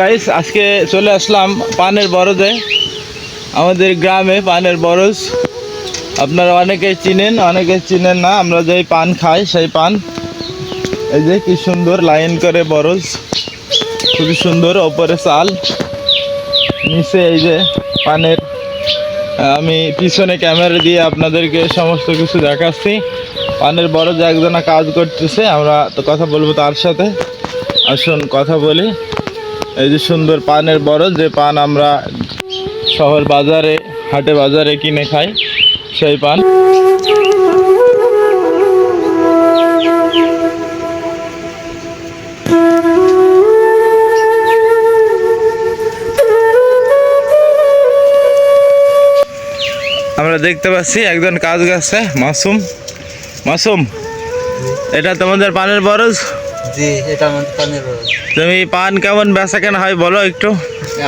Guys আজকে চলে আসলাম পানের বরজে আমাদের গ্রামে পানের বরজ। আপনারা অনেকে চিনেন অনেকে চিনেন না, আমরা যেই পান খাই সেই পান। এই যে কি সুন্দর লাইন করে বরজ। খুবই সুন্দর, ওপরে চাল। নিচে এই যে পানের আমি পিছনে ক্যামেরা দিয়ে আপনাদেরকে সমস্ত কিছু দেখাচ্ছি। পানের বরজ একজনা কাজ করতেছে, আমরা তো কথা বলব তার সাথে। আসুন, কথা বলি। এই যে সুন্দর পানের বরজ, যে পান আমরা শহর বাজারে, হাটে বাজারে কিনে খাই, সেই পান। আমরা দেখতে পাচ্ছি একজন কাজ করছে, মাসুম। মাসুম, এটা তোমাদের পানের বরজ? জি, এটা আমাদের পানের বরজ। তুমি পান কেমন বেচা কেনা হয় বলো একটু?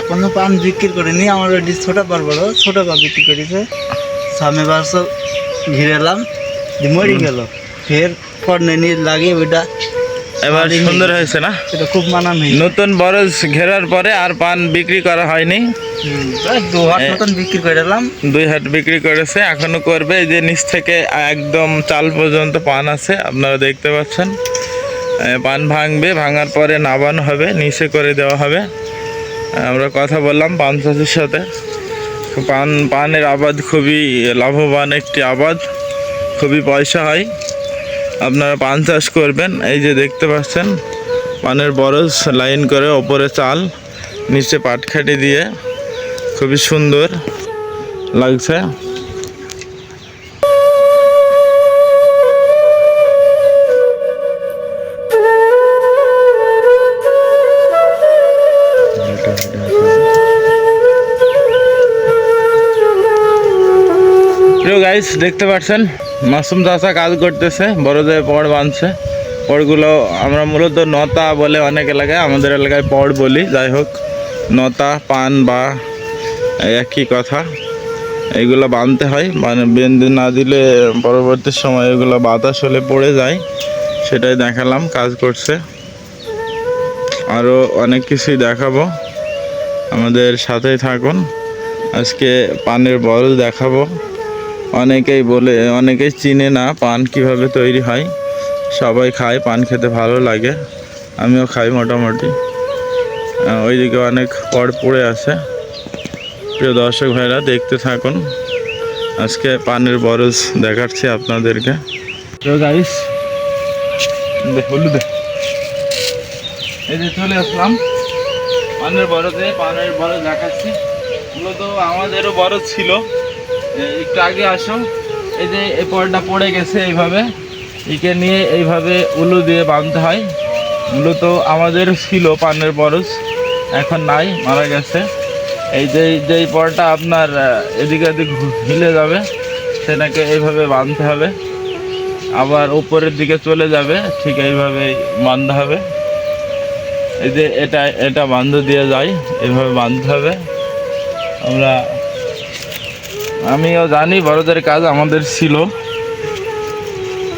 এখনও পান বিক্রি করিনি আমার ওই ছোট পার বড় ছোট পা বিক্রি করেছে। সামনে বারশো ঘিরেলাম মরে গেল। ফের পড়নে নিয়ে লাগিয়ে ওইটা এবার সুন্দর হয়েছে না? এটা খুব হয়েছে। নতুন বরজ ঘেরার পরে আর পান বিক্রি করা হয়নি? দু মতন বিক্রি করে এলাম। দুই হাট বিক্রি করেছে এখনও করবে। যে নিচ থেকে একদম চাল পর্যন্ত পান আছে আপনারা দেখতে পাচ্ছেন। পান ভাঙবে, ভাঙার পরে নাবানো হবে, নিচে করে দেওয়া হবে। আমরা কথা বললাম পান চাষির সাথে। পান পানের আবাদ খুবই লাভবান একটি আবাদ, খুবই পয়সা হয়। আপনারা পান চাষ করবেন, এই যে দেখতে পাচ্ছেন পানের বরজ লাইন করে ওপরে চাল, নিচে পাটখাটি দিয়ে, খুবই সুন্দর লাগছে। প্রিয় গাইস দেখতে পাচ্ছেন? মাসুম চাষা কাজ করতেছে। বড়দের পড় বাঁধছে। পড়গুলো আমরা মূলত নতা বলে অনেক এলাকায়, আমাদের এলাকায় পড় বলি। যাই হোক, নতা, পান, বা একই কথা। এইগুলো বাঁধতে হয়। মানে বেঁধে না দিলে পরবর্তী সময় এগুলো বাতাস হলে পড়ে যায়। সেটাই দেখালাম, কাজ করছে। আরও অনেক কিছুই দেখাবো। আমাদের সাথেই থাকুন। আজকে পানের বল দেখাবো। অনেকেই বলে, অনেকেই চিনে না পান কীভাবে তৈরি হয়। সবাই খায়, পান খেতে ভালো লাগে। আমিও খাই মোটামুটি। ওইদিকে অনেক পড় পড়ে আছে। প্রিয় দর্শক ভাইরা, দেখতে থাকুন। আজকে পানের বরজ দেখাচ্ছি আপনাদেরকে। এই যে চলে আসলাম। পানের বরজে, পানের বরজ দেখাচ্ছি। মূলত আমাদেরও বরজ ছিল। একটু আগে আসো। এই যে এই পরটা পড়ে গেছে এইভাবে। একে নিয়ে এইভাবে উলু দিয়ে বাঁধতে হয়। মূলত আমাদের ছিল পানের বরজ, এখন নাই, মারা গেছে। এই যে, যেই পরটা আপনার এদিকে এদিক হিলে যাবে, সেটাকে এইভাবে বাঁধতে হবে। আবার উপরের দিকে চলে যাবে, ঠিক এইভাবে বাঁধতে হবে। এই যে এটা এটা বান্ধ দিয়ে যায়, এইভাবে বাঁধতে হবে। আমরা আমিও জানি বড়দের কাজ আমাদের ছিল,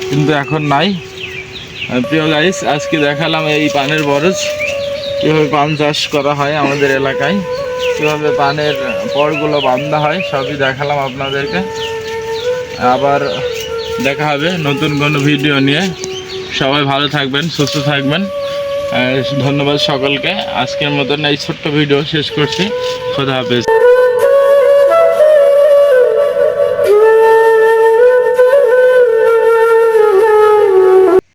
কিন্তু এখন নাই। প্রিয় গাইস আজকে দেখালাম এই পানের বরজ, কীভাবে পান চাষ করা হয় আমাদের এলাকায়, কীভাবে পানের পরগুলো বান্ধা হয়, সবই দেখালাম আপনাদেরকে। আবার দেখা হবে নতুন কোনো ভিডিও নিয়ে। সবাই ভালো থাকবেন, সুস্থ থাকবেন। ধন্যবাদ সকলকে। আজকের মতন এই ছোট্ট ভিডিও শেষ করছি। খোদা হাফেজ।